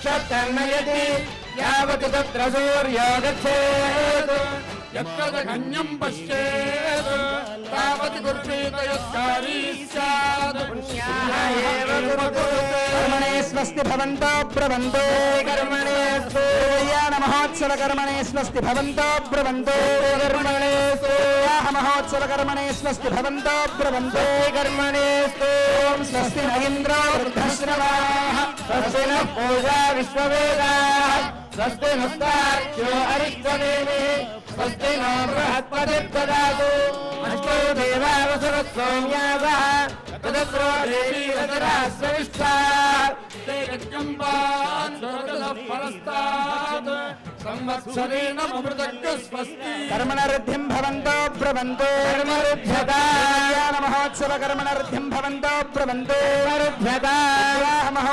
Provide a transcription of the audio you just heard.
नक्षत्रर्नयति यावत् तत्र सूर्यो गच्छेत् यत्र गण्यं पश्येत् तावत् कुर्वीत यस्कारी स्यात् एव कुरुते कर्मणे स्वस्ति भवन्तो ब्रवन्तो कर्मणे कल्याण महोत्सव कर्मणे स्वस्ति भवन्तो ब्रवन्तो कर्मणे विवाह महोत्सव कर्मणे स्वस्ति भवन्तो ब्रवन्तो कर्मणे ॐ स्वस्ति न इन्द्रो वृद्धश्रवाः स्वस्ति नः पूजा विश्ववेदाः। स्वस्ति नस्तार्क्ष्यो अरिष्टदेवी स्वस्ति नो बृहस्पतिर्ददातु अष्टो देवावसरः सोम्यासः तदस्रो देवी रजराश्रविष्टा ते परस्तात् संवत्सरेण स्वस्ति कर्मणऋद्धिं भवन्तो ब्रवन्तो। कर्मरुध्यता भवन्तो ब्रवन्तो।